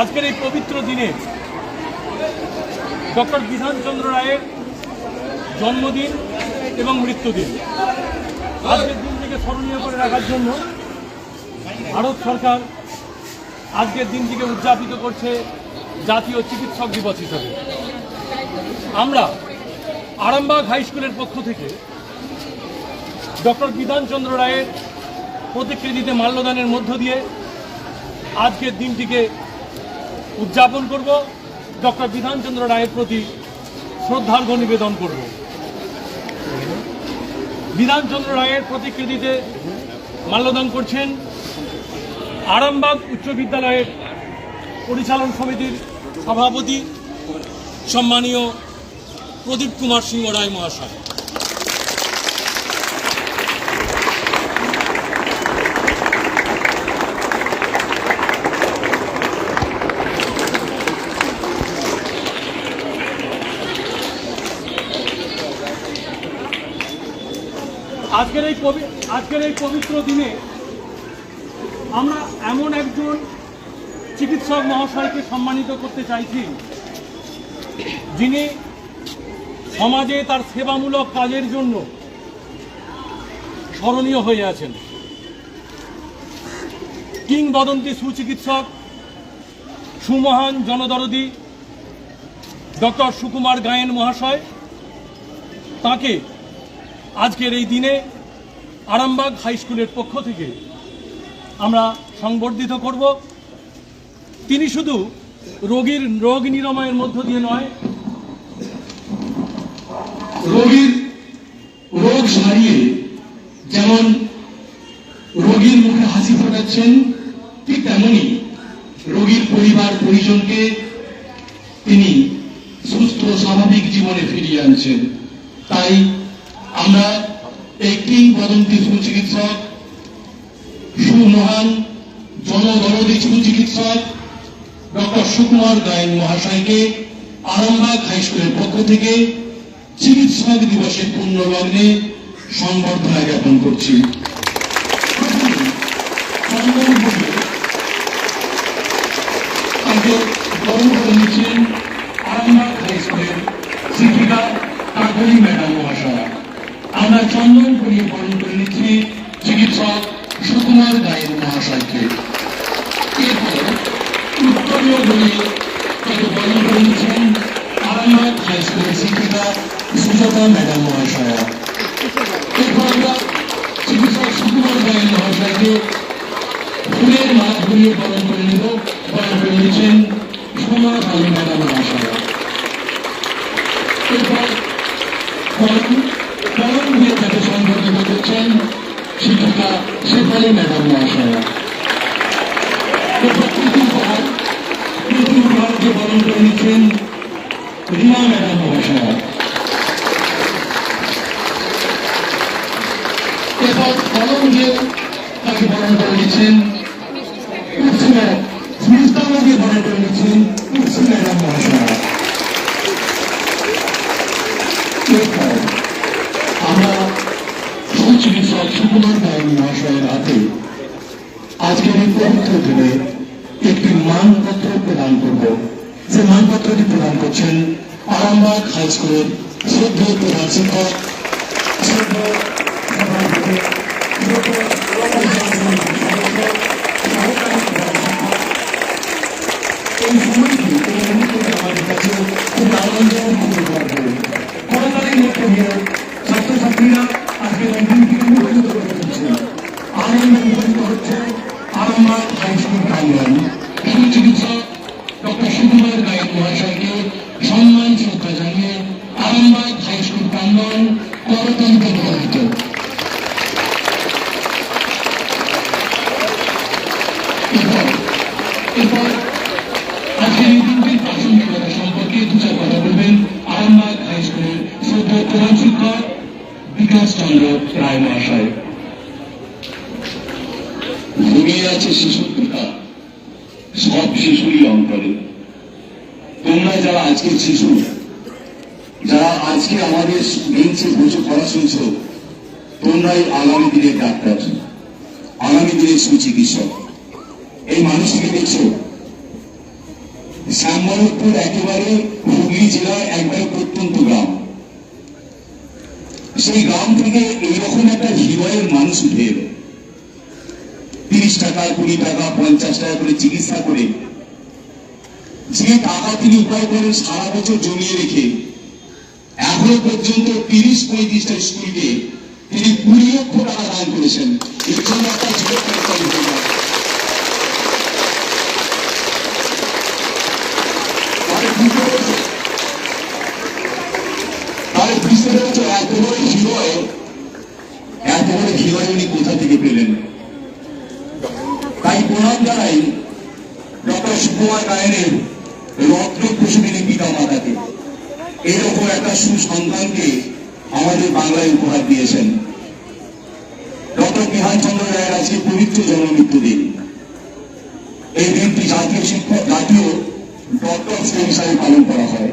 আজকের এই পবিত্র দিনে ডক্টর বিধানচন্দ্র রায়ের জন্মদিন এবং মৃত্যুদিন। আজকের দিনটিকে স্মরণীয় করে রাখার জন্য ভারত সরকার আজকের দিনটিকে উদযাপিত করছে জাতীয় চিকিৎসক দিবস হিসাবে। আমরা আরামবাগ হাই স্কুলের পক্ষ থেকে ডক্টর বিধানচন্দ্র রায়ের প্রতিকৃতিতে মাল্যদানের মধ্য দিয়ে আজকের দিনটিকে উদযাপন করব। ডক্টর বিধানচন্দ্র রায়ের প্রতি শ্রদ্ধার্ঘ নিবেদন করব। বিধানচন্দ্র রায়ের প্রতিকৃতিতে মাল্যদান করছেন আরামবাগ উচ্চ বিদ্যালয়ের পরিচালন সমিতির সভাপতি সম্মানীয় প্রদীপ কুমার সিংহ রায় মহাশয়। আজকের এই পবি- আজকের এই পবিত্র দিনে আমরা এমন একজন চিকিৎসক মহাশয়কে সম্মানিত করতে চাইছি, যিনি সমাজে তার সেবামূলক কাজের জন্য স্মরণীয় হয়ে আছেন। কিংবদন্তি সুচিকিৎসক, সুমহান জনদরদি, ডক্টর সুকুমার গায়েন মহাশয়, তাকে আজকের এই দিনে আরামবাগ হাই স্কুলের পক্ষ থেকে আমরা সংবর্ধিত করব। তিনি শুধু রোগীর রোগ নিরাময়ের মধ্য দিয়ে নয়, রোগীর রোগ সারিয়ে যেমন রোগীর মুখে হাসি ফোটাচ্ছেন, ঠিক তেমনি রোগীর পরিবার, পরিজনকে তিনি সুস্থ, স্বাভাবিক জীবনে ফিরিয়ে আনছেন। তাই কিংবদন্তি সুচিকিৎসক সুমহান জনদরদী সুচিকিৎসক ডক্টর সুকুমার গায়েন মহাশয়কে আরামবাগ হাইস্কুলের পক্ষ থেকে চিকিৎসক দিবসের পূর্ণ লগ্নে সংবর্ধনা জ্ঞাপন করছি। সোমা কালী ম্যাডাম মহাশয়া এরপর করম করম দিয়ে তাকে শিক্ষিকা শেফালি ম্যাডাম মহাশয়া উপহারকে বরণ করে নিচ্ছেন রীমা ম্যাডাম মহাশয়া এরপর কলম দিয়ে তাকে বরণ করে নিচ্ছেন কুর্সি ম্যাডাম বরণ করে নিচ্ছেন ম্যাডাম মহাশয়া এরপর আমরা সুচিকিৎসক সুকুমার গায়ন মহাশয়ের হাতে আজকের এই পবিত্র দিনে একটি মানপত্র প্রদান করব যে মানপত্রটি প্রদান করছেন আরামবাগ হাই স্কুলের শিক্ষক আমাদের খুব আনন্দ মুখরিত হচ্ছে আরামবাগ হাই স্কুল প্রাঙ্গণ শিশু চিকিৎসক ডক্টর সুকুমার গায়ক মহাশয়কে সম্মান শ্রদ্ধা জানিয়ে আরামবাগ হাই স্কুল প্রাঙ্গণ বেঞ্চে বসে পড়া শুনছ তোমরাই আগামী দিনের ডাক্তার। আগামী দিনের সুচিকিৎসক। এই মানুষটিকে দেখছ। শ্যামবারপুর একেবারে হুগলি জেলার একবারে প্রত্যন্ত গ্রাম। সেই গ্রাম থেকে এইরকম একটা হৃদয়ের মানুষ উঠে এলো। তিরিশ টাকা, কুড়ি টাকা, পঞ্চাশ টাকা করে চিকিৎসা করে। যে টাকা তিনি উপায় করেন সারা বছর জমিয়ে রেখে এখনও পর্যন্ত তিরিশ পঁয়ত্রিশটা স্কুলকে তিনি কুড়ি লক্ষ টাকা দান করেছেন এত বড় হৃদয় এত বড় হৃদয় উনি কোথা থেকে পেলেন? তাই প্রণাম জানাই ডক্টর সুকুমার গায়নের এরকম একটা সুসন্তানকে আমাদের বাংলায় উপহার দিয়েছেন। ডক্টর বিধানচন্দ্র রায়ের আজকে পবিত্র জন্মমৃত্যু দিন। এই দিনটি জাতীয় শিক্ষক জাতীয় ডক্টর ডে হিসাবে পালন করা হয়।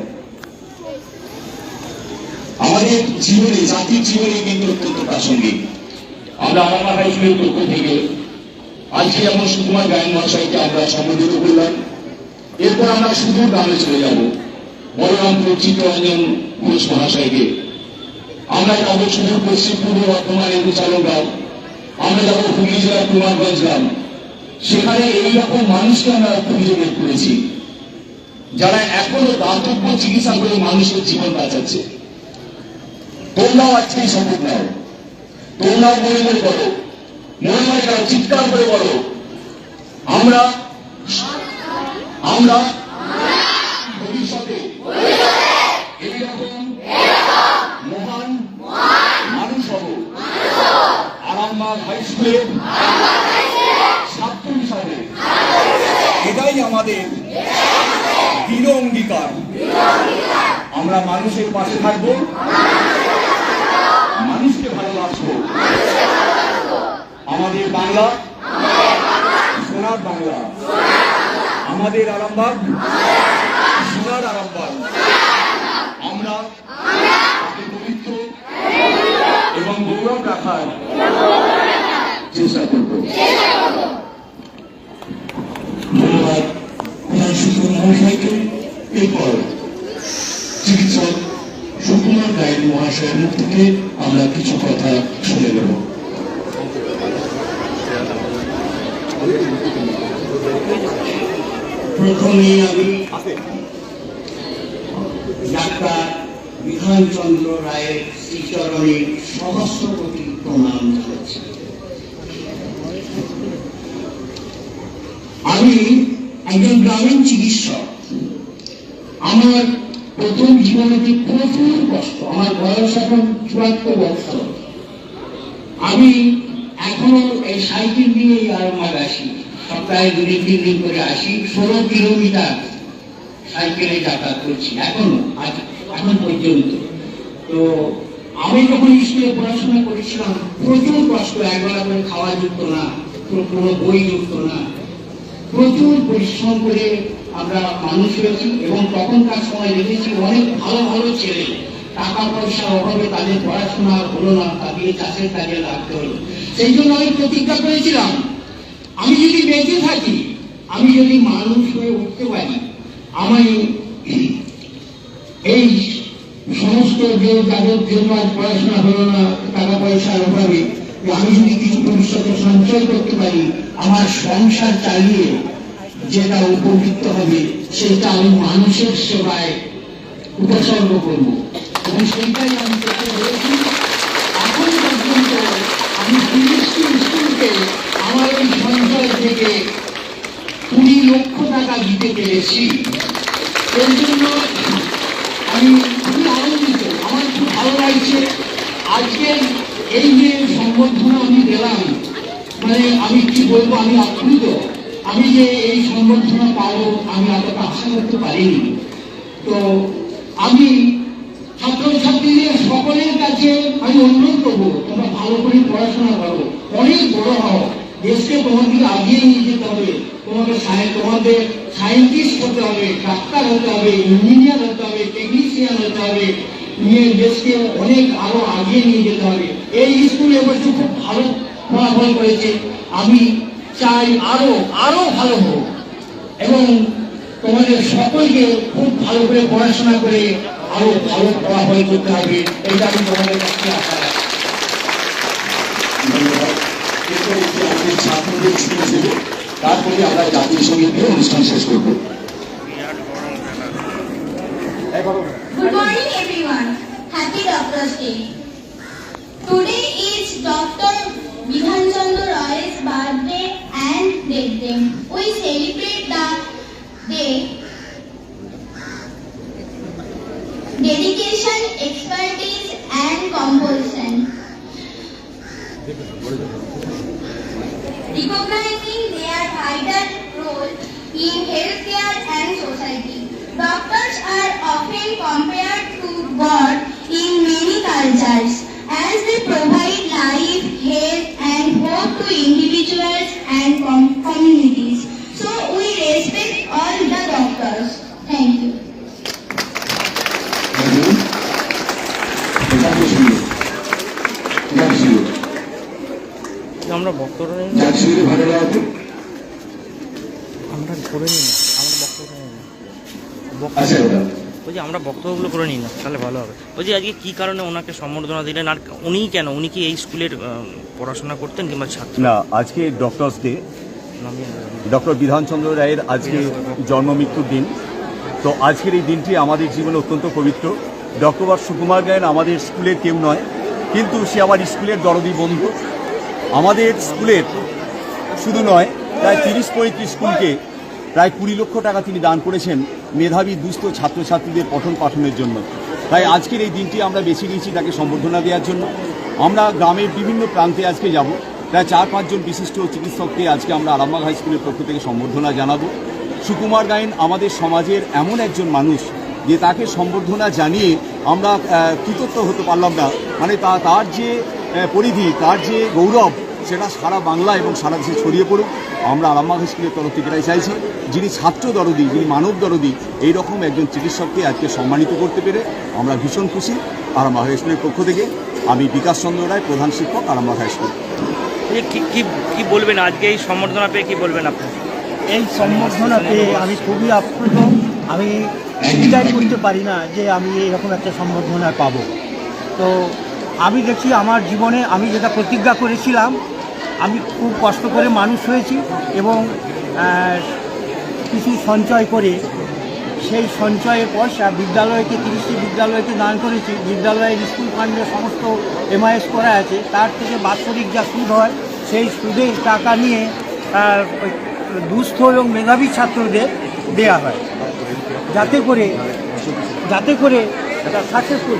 আমাদের জীবনে, জাতির জীবনে কিন্তু অত্যন্ত প্রাসঙ্গিক। আমরা আমার হাই পক্ষ থেকে। আজকে যেমন সুকুমার গায়ন মহাশয়কে আমরা সম্বোধিত করলাম এরপর আমরা সুদূর গ্রামে চলে যাব। বলরামপুর চিত্তরঞ্জন ঘোষ মহাশয়কে। আমরা যাব সুদূর পশ্চিম পূর্ব বর্ধমানের উচালন গ্রাম আমরা যাব হুগলি জেলার কুমারগঞ্জ গ্রাম। সেখানে এইরকম মানুষকে আমরা খুঁজে বের করেছি। যারা এখনও দাতব্য চিকিৎসা করে মানুষের জীবন বাঁচাচ্ছে। তোমরাও আজকে শপথ নাও। তোমরাও মনে মনে করো মনে মনে করো চিৎকার করে বলো। আমরা আমরা ভবিষ্যতে এইরকম মহান মানুষ হব আরামবাগ হাই স্কুলের এটাই আমাদের দৃঢ় অঙ্গীকার। আমরা মানুষের পাশে থাকব, মানুষকে ভালোবাসবো। আমাদের বাংলা, সোনার বাংলা। আমাদের আরামবাগ সোনার আরামবাগ আমরা তাকে পবিত্র এবং গৌরব রাখার চেষ্টা করব ধন্যবাদ প্রধান শিক্ষক মহাশয়কে এরপর চিকিৎসক সুকুমার গায়েন মহাশয়ের মুখ থেকে আমরা কিছু কথা শুনে নেব প্রথমেই আমি ডাক্তার বিধানচন্দ্র রায়ের শ্রীচরণে সহস্র কোটি প্রণাম জানাচ্ছি আমি একজন গ্রামীণ চিকিৎসক। আমার প্রথম জীবনেতে প্রচুর কষ্ট, আমার বয়স এখন চুয়াত্তর বছর। আমি এখনও এই সাইকেল নিয়েই আরামবাগ আসি সপ্তাহে দুদিন, তিন দিন করে আসি, ষোলো কিলোমিটার সাইকেলে যাতায়াত করছি, এখনও, আজ, এখন পর্যন্ত। তো আমি যখন স্কুলে পড়াশোনা করেছিলাম, প্রচুর কষ্ট, একবেলা করে খাওয়া যুক্ত না কোনো বই যুক্ত না। প্রচুর পরিশ্রম করে আমরা মানুষ হয়েছি এবং তখনকার সময় দেখেছি অনেক ভালো ভালো ছেলে। টাকা পয়সা অভাবে তাদের পড়াশোনা হলো না তাদের চাষের কাজে লাগতে হলো। সেই জন্য আমি প্রতিজ্ঞা করেছিলাম আমি যদি বেঁচে থাকি, আমি যদি মানুষ হয়ে উঠতে পারি, আমি এই সমস্ত যে যাদের জন্য পড়াশোনা হলো না, টাকা পয়সার অভাবে আমি যদি কিছু ভবিষ্যতে সঞ্চয় করতে পারি, আমার সংসার চালিয়ে যেটা উপকৃত হবে, সেটা আমি মানুষের সেবায় উপসর্গ করব। এবং সেইটাই আমি করতে পেরেছি। এখন পর্যন্ত আমি তিরিশটি স্কুলকে আমার এই সঞ্চয় থেকে কুড়ি লক্ষ টাকা দিতে পেরেছি। এর জন্য আমি খুবই আনন্দিত। আমার খুব ভালো লাগছে। আজকের এই যে সম্বর্ধনা আমি দিলাম মানে আমি কি বলব, আমি আপ্লুত। আমি যে এই সম্বর্ধনা পাবো, আমি অতটা আশা করতে পারিনি। তো আমি ছাত্রছাত্রীদের সকলের কাছে আমি অনুরোধ করব, তোমরা ভালো করে পড়াশোনা করো। অনেক বড় হও। দেশকে তোমাদের আগিয়ে নিয়ে যেতে হবে। তোমাকে তোমাদের সায়েন্টিস্ট হতে হবে, ডাক্তার হতে হবে, ইঞ্জিনিয়ার হতে হবে, টেকনিশিয়ান হতে হবে। নিয়ে দেশকে অনেক আরও আগিয়ে নিয়ে যেতে হবে। এই স্কুল এবছর খুব ভালো ফলাফল করেছে। আমি চাই আরও আরও ভালো হোক। এবং তোমাদের সকলকে খুব ভালো করে পড়াশোনা করে আরও ভালো ফলাফল করতে হবে। এটা আমি তোমাদের কাছে আশা ছাত্রদের ছুটে ছিল তারপরে আমরা জাতীয় সংগীত Roy's birthday and death day. We celebrate the dedication, expertise and compulsion. in healthcare and society. Doctors are often compared to God in many cultures as they provide life, health and hope to individuals and com- communities. So we respect all the doctors. Thank you. জাতীয় সঙ্গীত জাতীয় সঙ্গীত আমরা বক্তব্য নিই করে নিই না আমরা বক্তব্য নিই না। আচ্ছা বলছি আমরা বক্তব্যগুলো করে নিই না তাহলে ভালো হবে। বলছি আজকে কী কারণে ওনাকে সম্বর্ধনা দিলেন? আর উনিই কেন? উনি কি এই স্কুলের পড়াশোনা করতেন কিংবা ছাত্র? না আজকে ডক্টরস ডে ডক্টর বিধানচন্দ্র রায়ের আজকে জন্ম মৃত্যুর দিন। তো আজকের এই দিনটি আমাদের জীবনে অত্যন্ত পবিত্র। ডক্টর সুকুমার গায়েন আমাদের স্কুলের কেউ নয় কিন্তু সে আমার স্কুলের দরদি বন্ধু। আমাদের স্কুলের শুধু নয় প্রায় তিরিশ পঁয়ত্রিশ স্কুলকে প্রায় কুড়ি লক্ষ টাকা তিনি দান করেছেন মেধাবী, দুস্থ ছাত্রছাত্রীদের পঠন পাঠনের জন্য। তাই আজকের এই দিনটি আমরা বেছে নিয়েছি তাকে সম্বর্ধনা দেওয়ার জন্য। আমরা গ্রামের বিভিন্ন প্রান্তে আজকে যাব। প্রায় চার পাঁচজন বিশিষ্ট চিকিৎসককে আজকে আমরা আরামবাগ হাই স্কুলের পক্ষ থেকে সম্বর্ধনা জানাব। সুকুমার গায়েন আমাদের সমাজের এমন একজন মানুষ যে তাকে সম্বর্ধনা জানিয়ে আমরা কৃতজ্ঞ হতে পারলাম না। মানে তা, তার যে পরিধি, তার যে গৌরব, সেটা সারা বাংলা এবং সারা দেশে ছড়িয়ে পড়ুক। আমরা আরামবাগ হাই স্কুলের তরফ থেকে এটাই চাইছি যিনি ছাত্র দরদি যিনি মানব দরদি এইরকম একজন চিকিৎসককে আজকে সম্মানিত করতে পেরে আমরা ভীষণ খুশি আরামবাগ হাই স্কুলের পক্ষ থেকে। আমি বিকাশ চন্দ্র রায় প্রধান শিক্ষক আরামবাগ হাই স্কুল। বলছি কি কি কি বলবেন? আজকে এই সম্বর্ধনা পেয়ে কি বলবেন আপনি? এই সম্বর্ধনা পেয়ে আমি খুবই আপ্লুত। আমি চিন্তাই করতে পারি না যে আমি এরকম একটা সম্বর্ধনা পাব। তো আমি দেখছি আমার জীবনে আমি যেটা প্রতিজ্ঞা করেছিলাম আমি খুব কষ্ট করে মানুষ হয়েছি এবং কিছু সঞ্চয় করে সেই সঞ্চয়ের পয়সা বিদ্যালয়কে, তিরিশটি বিদ্যালয়কে দান করেছি। বিদ্যালয়ের স্কুল ফান্ডে সমস্ত এমআইএস করা আছে। তার থেকে বাৎসরিক যা সুদ হয়, সেই সুদের টাকা নিয়ে দুস্থ এবং মেধাবী ছাত্রদের দেয়া হয়। যাতে করে যাতে করে এটা সাকসেসফুল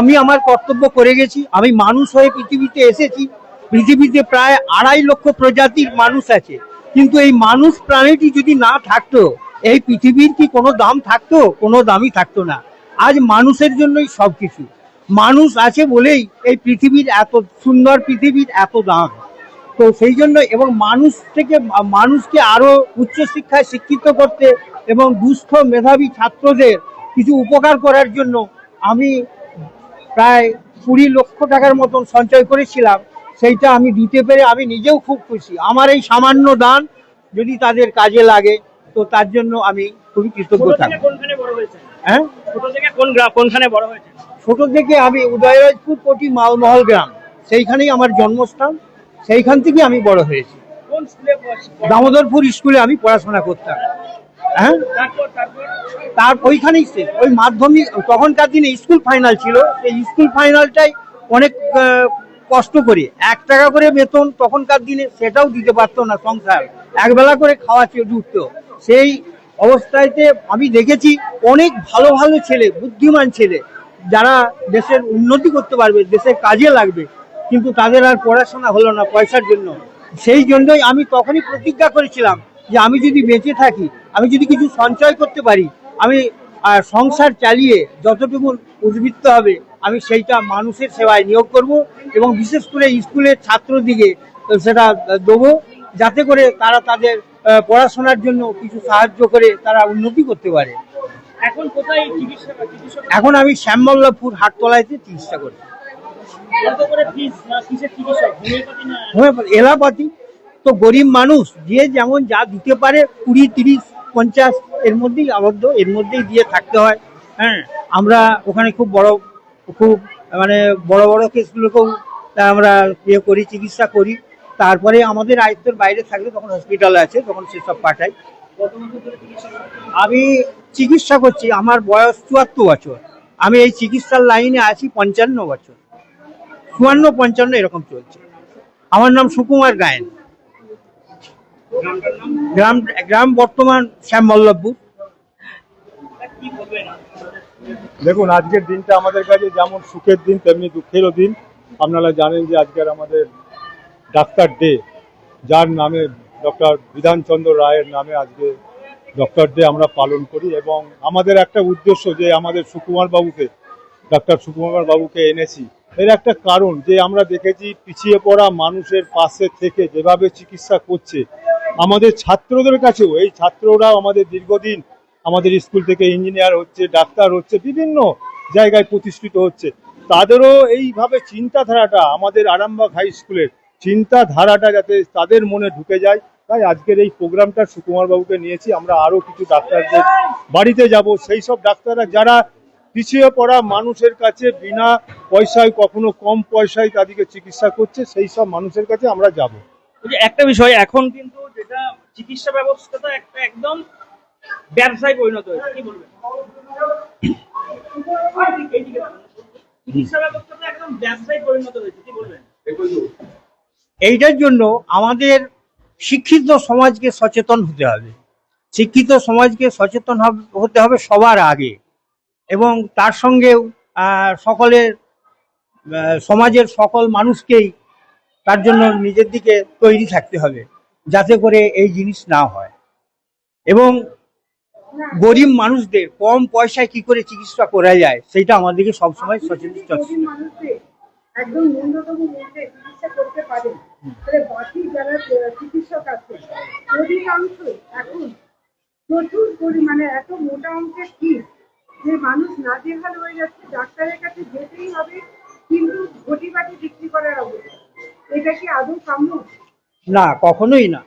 আমি আমার কর্তব্য করে গেছি। আমি মানুষ হয়ে পৃথিবীতে এসেছি। পৃথিবীতে প্রায় আড়াই লক্ষ প্রজাতির মানুষ আছে। কিন্তু এই মানুষ প্রাণীটি যদি না থাকতো, এই পৃথিবীর কি কোনো দাম থাকতো? কোনো দামই থাকতো না। আজ মানুষের জন্যই সব কিছু মানুষ আছে বলেই এই পৃথিবীর এত সুন্দর পৃথিবীর এত দাম। তো সেই জন্য এবং মানুষ থেকে, মানুষকে আরও উচ্চশিক্ষায় শিক্ষিত করতে এবং দুস্থ মেধাবী ছাত্রদের কিছু উপকার করার জন্য আমি প্রায় কুড়ি লক্ষ টাকার মতন সঞ্চয় করেছিলাম। সেইটা আমি দিতে পেরে আমি নিজেও খুব খুশি। আমার এই সামান্য দান যদি তাদের কাজে লাগে, তো তার জন্য আমি খুবই কৃতজ্ঞ থেকে হ্যাঁ? ছোট থেকে কোন গ্রাম কোনখানে বড় হয়েছে? ছোট থেকে আমি উদয়রাজপুর কোটি মালমহল গ্রাম সেইখানেই আমার জন্মস্থান সেইখান থেকে আমি বড় হয়েছি। কোন স্কুলে দামোদরপুর স্কুলে আমি পড়াশোনা করতাম। হ্যাঁ? তার ওইখানেই ওই মাধ্যমিক তখনকার দিনে স্কুল ফাইনাল ছিল সেই স্কুল ফাইনালটাই অনেক কষ্ট করে এক টাকা করে বেতন তখনকার দিনে সেটাও দিতে পারতো না সংসার। একবেলা করে খাওয়া চে- জুটতো সেই অবস্থাতে আমি দেখেছি অনেক ভালো ভালো ছেলে, বুদ্ধিমান ছেলে, যারা দেশের উন্নতি করতে পারবে, দেশের কাজে লাগবে, কিন্তু তাদের আর পড়াশোনা হলো না পয়সার জন্য। সেই জন্যই আমি তখনই প্রতিজ্ঞা করেছিলাম যে আমি যদি বেঁচে থাকি, আমি যদি কিছু সঞ্চয় করতে পারি, আমি সংসার চালিয়ে যতটুকু উদ্বৃত্ত হবে, আমি সেইটা মানুষের সেবায় নিয়োগ করব এবং বিশেষ করে স্কুলের ছাত্রদিকে সেটা দেবো, যাতে করে তারা তাদের পড়াশোনার জন্য কিছু সাহায্য করে তারা উন্নতি করতে পারে। এখন কোথায় চিকিৎসা এখন আমি শ্যামবল্লভপুর হাটতলাইতে চিকিৎসা করি। এলাপাতি তো গরিব মানুষ যে যেমন যা দিতে পারে কুড়ি তিরিশ পঞ্চাশ এর মধ্যেই আবদ্ধ এর মধ্যেই দিয়ে থাকতে হয়। হ্যাঁ আমরা ওখানে খুব বড় খুব মানে বড় বড় কেসগুলোকেও আমরা ইয়ে করি চিকিৎসা করি। তারপরে আমাদের আয়ত্তের বাইরে থাকলে তখন হসপিটাল আছে, তখন সেসব পাঠাই। আমি চিকিৎসা করছি, আমার বয়স চুয়াত্তর বছর। আমি এই চিকিৎসার লাইনে আছি পঞ্চান্ন বছর। চুয়ান্ন, পঞ্চান্ন এরকম চলছে। আমার নাম সুকুমার গায়েন। গ্রাম গ্রাম বর্তমান শ্যামবল্লভপুর। কি বলবেন দেখুন, আজকের দিনটা আমাদের কাছে যেমন সুখের দিন, তেমনি দুঃখেরও দিন। আপনারা জানেন যে আজকের আমাদের ডাক্তার ডে যার নামে ডক্টর বিধানচন্দ্র রায়ের নামে আজকে ডক্টর ডে আমরা পালন করি এবং আমাদের একটা উদ্দেশ্য যে আমাদের সুকুমার বাবুকে ডক্টর সুকুমার বাবুকে এনেছি। এর একটা কারণ যে আমরা দেখেছি পিছিয়ে পড়া মানুষের পাশে থেকে যেভাবে চিকিৎসা করছে, আমাদের ছাত্রদের কাছেও, এই ছাত্ররা আমাদের দীর্ঘদিন আমাদের স্কুল থেকে ইঞ্জিনিয়ার হচ্ছে, ডাক্তার হচ্ছে, বিভিন্ন জায়গায় প্রতিষ্ঠিত হচ্ছে। তাদেরও এইভাবে চিন্তাধারাটা আমাদের আরামবাগ হাই স্কুলের চিন্তাধারাটা যাতে তাদের মনে ঢুকে যায় তাই আজকের এই প্রোগ্রামটা সুকুমার বাবুকে নিয়েছি। আমরা আরও কিছু ডাক্তারদের বাড়িতে যাব। সেই সব ডাক্তাররা যারা পিছিয়ে পড়া মানুষের কাছে বিনা পয়সায় কখনো কম পয়সায় তাদেরকে চিকিৎসা করছে সেই সব মানুষের কাছে আমরা যাব। একটা বিষয় এখন কিন্তু যেটা চিকিৎসা ব্যবস্থাটা একটা একদম ব্যবসায় পরিণত হয়েছে। কি বলবেন? চিকিৎসা ব্যবস্থাটা একদম ব্যবসায় পরিণত হয়েছে। কি বলবেন? এইটার জন্য আমাদের শিক্ষিত সমাজকে সচেতন হতে হবে। শিক্ষিত সমাজকে সচেতন হতে হবে সবার আগে এবং তার সঙ্গেও সকলের সমাজের সকল মানুষকেই তার জন্য নিজের দিকে তৈরি থাকতে হবে যাতে করে এই জিনিস না হয়। এবং গরিব মানুষদের কম পয়সায় কি করে চিকিৎসা করা যায়, সেটা আমাদেরকে সবসময় সচেতন একদম ন্যূনতম মূল্যে চিকিৎসা করতে পারে তাহলে বাকি যারা চিকিৎসক আছে অধিকাংশই এখন প্রচুর পরিমাণে এত মোটা অঙ্কের ফিস যে মানুষ না নাজেহাল হয়ে যাচ্ছে ডাক্তারের কাছে যেতেই হবে কিন্তু ঘটি বাটি বিক্রি করার অবস্থা। এটা কি আদৌ কাম্য না কখনোই না।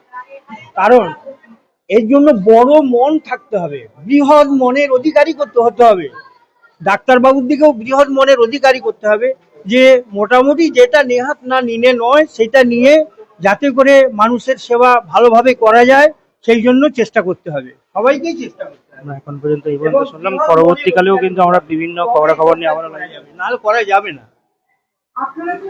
কারণ এর জন্য বড় মন থাকতে হবে। বৃহৎ মনের অধিকারী করতে হতে হবে। ডাক্তারবাবুর দিকেও বৃহৎ মনের অধিকারী করতে হবে। যে মোটামুটি যেটা নেহাত না নিনে নয় সেটা নিয়ে যাতে করে মানুষের সেবা ভালোভাবে করা যায় সেই জন্য চেষ্টা করতে হবে। সবাইকেই চেষ্টা করতে হবে। এখন পর্যন্ত এই পর্যন্ত শুনলাম পরবর্তীকালেও কিন্তু আমরা বিভিন্ন খবরাখবর নিয়ে আবার নাহলে করা যাবে না। আপনারা তো